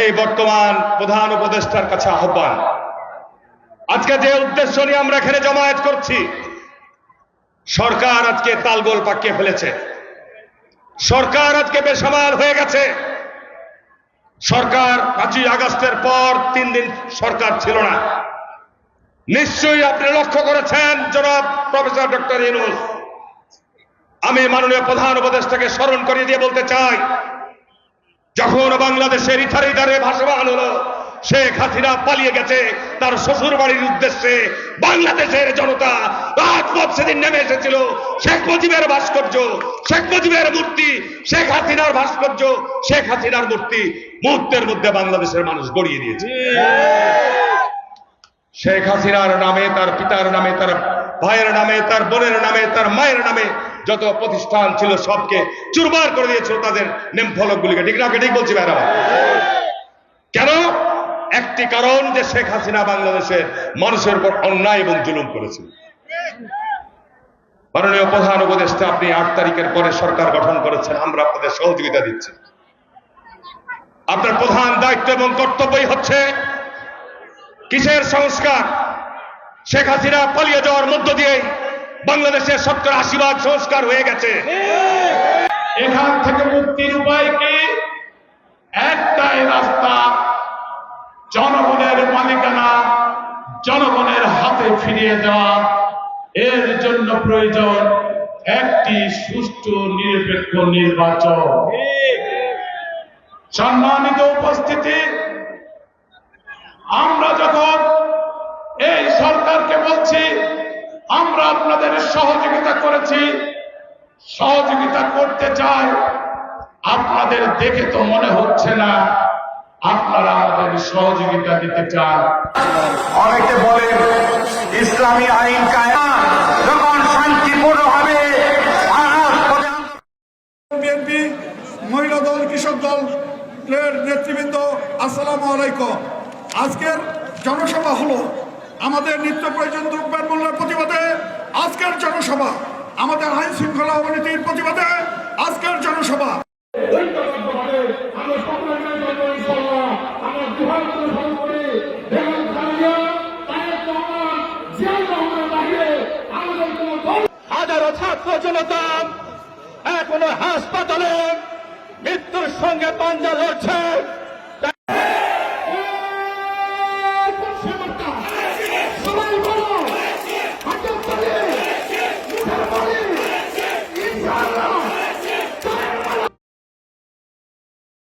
এই বর্তমান প্রধান উপদেষ্টার কাছে আহ্বান। আজকে যে উদ্দেশ্য নিয়ে আমরা এখানে জমায়েত করছি, সরকার আজকে তালগোল পাকিয়ে ফেলেছে। সরকার আজকে বেসামাল হয়ে গেছে। সরকার পাঁচই আগস্টের পর তিন দিন সরকার ছিল না। নিশ্চয়ই আপনি লক্ষ্য করেছেন, জনাব প্রফেসর ডক্টর ইউনুস, আমি মাননীয় প্রধান উপদেষ্টাকে স্মরণ করিয়ে দিয়ে বলতে চাই যখন বাংলাদেশের ইথারে ইথারে ভাসমান হলো, শেখ হাসিনা পালিয়ে গেছে তার শ্বশুর বাড়ির উদ্দেশ্যে। বাংলাদেশের জনতা রাজপথ সেদিন নেমে এসেছিল। শেখ মুজিবের ভাস্কর্য, শেখ মুজিবের মূর্তি, শেখ হাসিনার ভাস্কর্য, শেখ হাসিনার মূর্তি মুহূর্তের মধ্যে বাংলাদেশের মানুষ গড়িয়ে দিয়েছে শেখ হাসিনার নামে, তার পিতার নামে, তার ভাইয়ের নামে, তার বোনের নামে, তার মায়ের নামে যত প্রতিষ্ঠান ছিল সবকে চুরমার করে দিয়েছিল তাদের নেম ফলকগুলিকে ঠিক না ঠিক বলছি, ভাইরা। কেন? একটি কারণ যে শেখ হাসিনা বাংলাদেশের মানুষের উপর অন্যায় এবং জুলুম করেছিল মাননীয় প্রধান উপদেষ্টা, আপনি আট তারিখের পরে সরকার গঠন করেছেন, আমরা আপনাদের সহযোগিতা দিচ্ছি। আপনার প্রধান দায়িত্ব এবং কর্তব্যই হচ্ছে কিসের সংস্কার? শেখ হাসিনা পালিয়ে যাওয়ার মধ্য দিয়ে বাংলাদেশের সত্তর আশি ভাগ সংস্কার হয়ে গেছে। এখান থেকে মুক্তির উপায় কি? একটাই রাস্তা জনগণের মালিকানা জনগণের হাতে ফিরিয়ে দেওয়া। এর জন্য প্রয়োজন একটি সুষ্ঠু নিরপেক্ষ নির্বাচন। সম্মানিত উপস্থিতি আমরা যখন এই সরকারকে বলছি আমরা আপনাদের সহযোগিতা করেছি। সহযোগিতা করতে চাই। আপনাদের দেখে তো মনে হচ্ছে না আপনারা আমাদের সহযোগিতা দিতে চান। অনেকে বলে ইসলামী আইন কায়না যখন শান্তিপূর্ণ হবে বিএনপি মহিলা দল কৃষক দলের নেতৃবৃন্দ আসসালামু আলাইকুম। আজকের জনসভা হলো আমাদের নিত্য প্রয়োজন আজকের জনসভা। আমাদের আইন শৃঙ্খলা অবনীতির প্রতিবাদে আজকের জনসভা। এখনও হাসপাতালে মৃত্যুর সঙ্গে পাঞ্জা লড়ছে।